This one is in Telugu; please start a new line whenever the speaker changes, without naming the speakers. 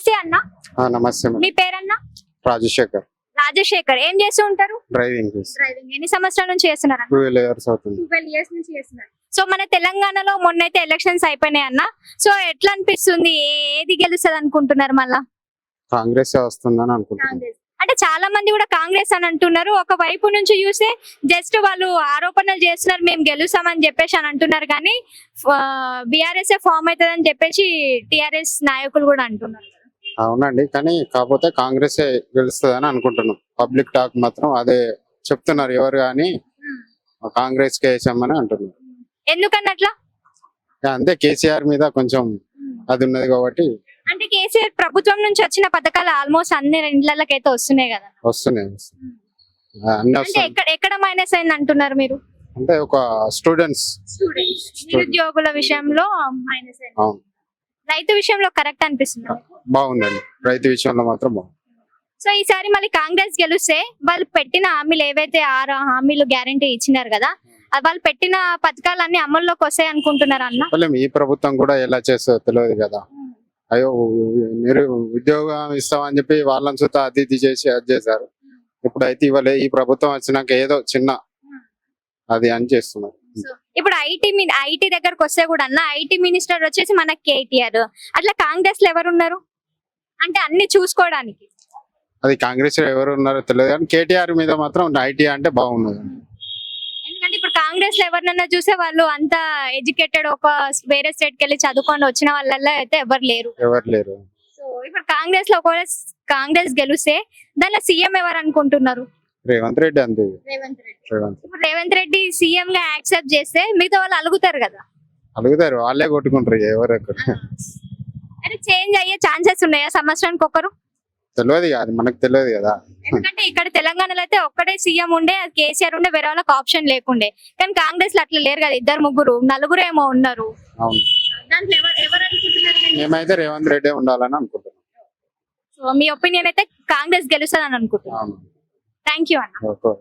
నమస్తే అన్న.
నమస్తే.
మీ పేరన్న?
రాజశేఖర్.
రాజశేఖర్. ఏం చేస్తూ ఉంటారు?
డ్రైవింగ్
డ్రైవింగ్ ఎన్ని సంవత్సరాల నుంచి చేస్తున్నారు
టూ వీలర్ ఇయర్స్ అవుతుంది.
ట్వెల్వ్ ఇయర్స్ నుంచి చేస్తున్నారు. సో మన తెలంగాణలో మొన్నైతే ఎలక్షన్స్ అయిపోయినాయి అన్న. సో ఎట్లా అనిపిస్తుంది? ఏది గెలుస్తుంది అనుకుంటున్నారు మళ్ళా?
కాంగ్రెస్ వస్తుందని అనుకుంటున్నాను
అంటే చాలా మంది కూడా కాంగ్రెస్ అని అంటున్నారు. ఒక వైపు నుంచి చూస్తే జస్ట్ వాళ్ళు ఆరోపణలు చేస్తున్నారు మేము గెలుస్తామని చెప్పేసి అని అంటున్నారు కానీ బిఆర్ఎస్ ఫామ్ అవుతుంది అని చెప్పేసి టిఆర్ఎస్ నాయకులు కూడా అంటున్నారు.
అవునండి. కానీ కాకపోతే కాంగ్రెస్ గెలుస్తుందని అనుకుంటున్నాం. పబ్లిక్ టాక్ మాత్రం అదే చెప్తున్నారు ఎవరు కానీ కాంగ్రెస్కి వేసామని అంటున్నారు. ఇక అంతే కేసీఆర్ మీద కొంచెం అది ఉన్నది కాబట్టి
అంటే కేసీఆర్ ప్రభుత్వం నుంచి వచ్చిన పథకాలు ఆల్మోస్ట్ అన్ని ఇండ్లకి అయితే వస్తున్నాయి కదా.
వస్తున్నాయి అన్ని
అంటే
వస్తున్నాయి.
ఎక్కడ ఎక్కడ మైనస్ అయింది అంటున్నారు మీరు?
అంటే ఒక స్టూడెంట్స్
నిరుద్యోగుల విషయంలో మైనస్ అయింది.
అవును.
రైతు విషయంలో కరెక్ట్ అనిపిస్తుంది?
బాగుందండి. రైతు విషయంలో మాత్రం బాగుంది.
సో ఈసారి మళ్ళీ కాంగ్రెస్ గెలిస్తే వాళ్ళు పెట్టిన హామీలు ఏవైతే ఆరు హామీలు గ్యారంటీ ఇచ్చినారు కదా అది వాళ్ళు పెట్టిన పథకాలన్నీ అమల్లోకి వస్తాయి అనుకుంటున్నారు అన్న?
ఈ ప్రభుత్వం కూడా ఎలా చేస్తుందో తెలియదు కదా. అయ్యో మీరు ఉద్యోగం ఇస్తామని చెప్పి వాళ్ళని సుత అది ఇది చేసి అది చేశారు. ఇప్పుడైతే ఇవ్వలే. ఈ ప్రభుత్వం వచ్చినాక ఏదో చిన్న అది అని చేస్తున్నారు.
ఇప్పుడు ఐటీ ఐటీ దగ్గరకు వస్తే కూడా అన్న ఐటీ మినిస్టర్ వచ్చేసి మన కేటీఆర్. అట్లా కాంగ్రెస్లో ఎవరు ఉన్నారు అంటే అన్ని చూసుకోవడానికి.
అది కాంగ్రెస్లో ఎవరు ఉన్నారో తెలియదు కానీ కేటీఆర్ మీద మాత్రం ఐటీ అంటే బాగున్నది
ఎందుకంటే ఇప్పుడు కాంగ్రెస్లో ఎవరినన్నా చూసే వాళ్ళు అంత ఎడ్యుకేటెడ్ ఒక వేరే స్టేట్కి వెళ్ళి చదువుకొని వచ్చిన వాళ్ళల్లో అయితే ఎవరు లేరు.
ఎవరు లేరు.
సో ఇప్పుడు కాంగ్రెస్లో ఒకవేళ కాంగ్రెస్ గెలిస్తే దానిలో సీఎం ఎవరు అనుకుంటున్నారు?
రేవంత్ రెడ్డి అంతే
రేవంత్ రెడ్డి.
రేవంత్.
ఇప్పుడు రేవంత్ రెడ్డి సీఎం గా యాక్సెప్ట్ చేస్తే మిగతా వాళ్ళు అలుగుతారు కదా.
అడుగుతారు వాళ్ళే కొట్టుకుంటారు ఎవరు
అంటే చేంజ్ అయ్యే ఛాన్సెస్ ఉన్నాయా సంవత్సరానికి ఒకరు
తెలియదు అది మనకు తెలియదు కదా.
ఎందుకంటే ఇక్కడ తెలంగాణలో అయితే ఒక్కడే సీఎం ఉండే అది కేసీఆర్ ఉండే వేరే వాళ్ళకి ఆప్షన్ లేకుండే. కానీ కాంగ్రెస్లో అట్లా లేరు కదా ఇద్దరు ముగ్గురు నలుగురు ఏమో ఉన్నారు.
అవును.
దాంట్లో ఎవరు ఎవరు అనుకుంటున్నారు మీరు?
మేమైతే రేవంత్ రెడ్డి ఉండాలని అనుకుంటున్నాం.
సో మీ ఒపీనియన్ అయితే కాంగ్రెస్ గెలుస్తుంది అని అనుకుంటున్నాను థ్యాంక్ యూ అన్న
ఓకే